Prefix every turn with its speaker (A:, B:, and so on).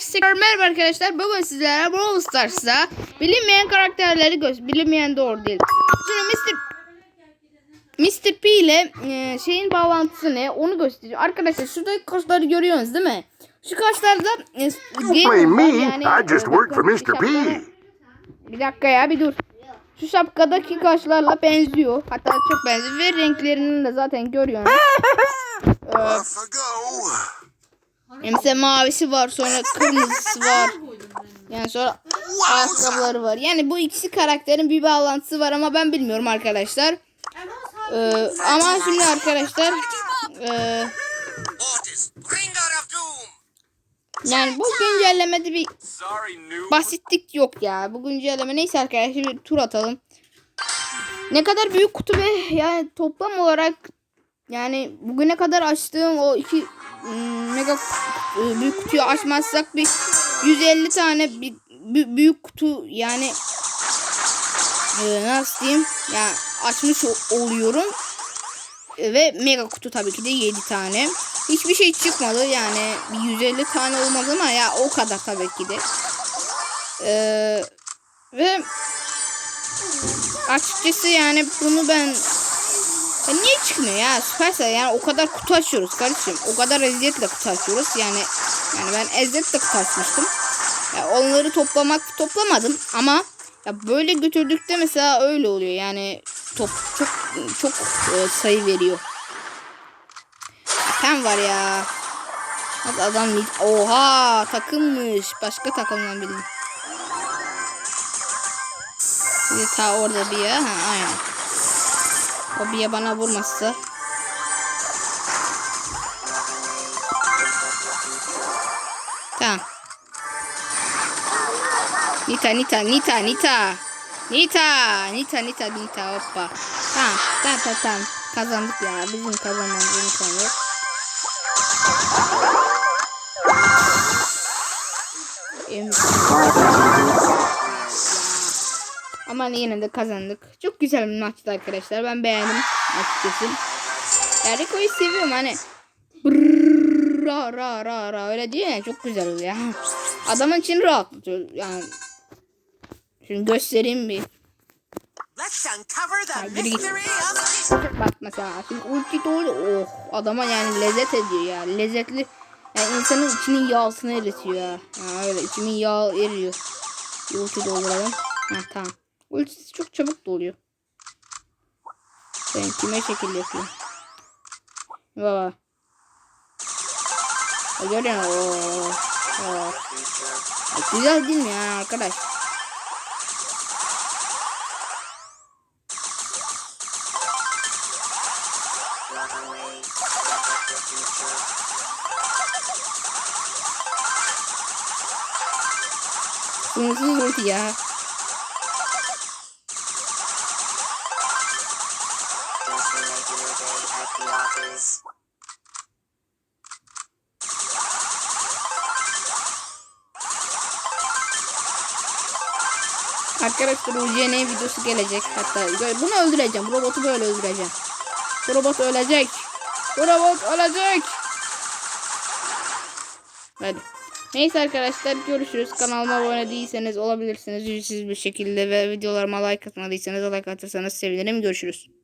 A: Herkese merhaba arkadaşlar. Bugün sizlere Brawl Stars'ta bilinmeyen karakterleri göz bilinmeyen doğru değil. Şimdi Mr. Mr. P ile e, şeyin bağlantısı ne? Onu göstereceğim. Arkadaşlar şuradaki kaşları görüyorsunuz değil mi? Şu kaşlarda e, game. Yani,
B: I just work for Mr. P.
A: Bir dakika ya bir dur. Şu şapkadaki kaşlarla benziyor. Hatta çok benziyor ve renklerini de zaten görüyorsunuz. Ee,
B: Go.
A: Mesela mavisi var sonra kırmızısı var. Yani sonra ayakkabıları var. Yani bu ikisi karakterin bir bağlantısı var ama ben bilmiyorum arkadaşlar. Ee, ama şimdi arkadaşlar e, yani bu güncellemede bir basitlik yok ya. Bu güncelleme neyse arkadaşlar bir tur atalım. Ne kadar büyük kutu ve yani toplam olarak yani bugüne kadar açtığım o iki mega e, büyük kutuyu açmazsak bir 150 tane bir, bü- büyük kutu yani e, nasıl diyeyim yani açmış oluyorum. E, Ve mega kutu tabii ki de 7 tane. Hiçbir şey çıkmadı yani bir 150 tane olmaz ama ya o kadar tabii ki de. Ve açıkçası yani bunu ben ya niye çıkmıyor ya? Supercell yani o kadar kutu açıyoruz kardeşim. O kadar eziyetle kutu açıyoruz. Yani yani ben eziyetle kutu açmıştım. Ya onları toplamak toplamadım ama ya böyle götürdükte mesela öyle oluyor. Yani top çok çok e, sayı veriyor. Pen var ya. Hadi adam oha! Takımmış. Başka takımdan bildim bir ta orada bir ya. Ha, aynen. O bir bana vurmazsa. Tamam. Nita, Nita, Nita, Nita. Nita, Nita, Nita, Nita, hoppa. Tamam, tamam, tamam, tamam. Kazandık ya. Bizim kazanmamız imkanı yok. Em- Ama yine de kazandık. Çok güzel bir maçtı arkadaşlar. Ben beğendim açıkçası. Ya Rico'yu seviyorum hani. Brrrr, ra ra ra ra öyle diyor ya çok güzel oluyor. Adamın için rahatlatıyor yani. Şimdi göstereyim bir. Hadi git. Bak mesela şimdi ulti doğru oh adama yani lezzet ediyor ya. Lezzetli yani insanın içinin yağsını eritiyor ya. Ha, öyle içimin yağ eriyor. Bir ulti dolduralım. Ha tamam. Ultisi çok çabuk doluyor. Ben kime şekil yapıyor. Baba. Görüyor musun? Oo. Güzel değil mi ya arkadaş? Sınırsız ulti ya. Arkadaşlar UCN videosu gelecek. Hatta bunu öldüreceğim. Bu robotu böyle öldüreceğim. Bu robot ölecek. Bu robot ölecek. Hadi. Neyse arkadaşlar görüşürüz. Kanalıma abone değilseniz olabilirsiniz. Ücretsiz bir şekilde ve videolarıma like atmadıysanız like atırsanız sevinirim. Görüşürüz.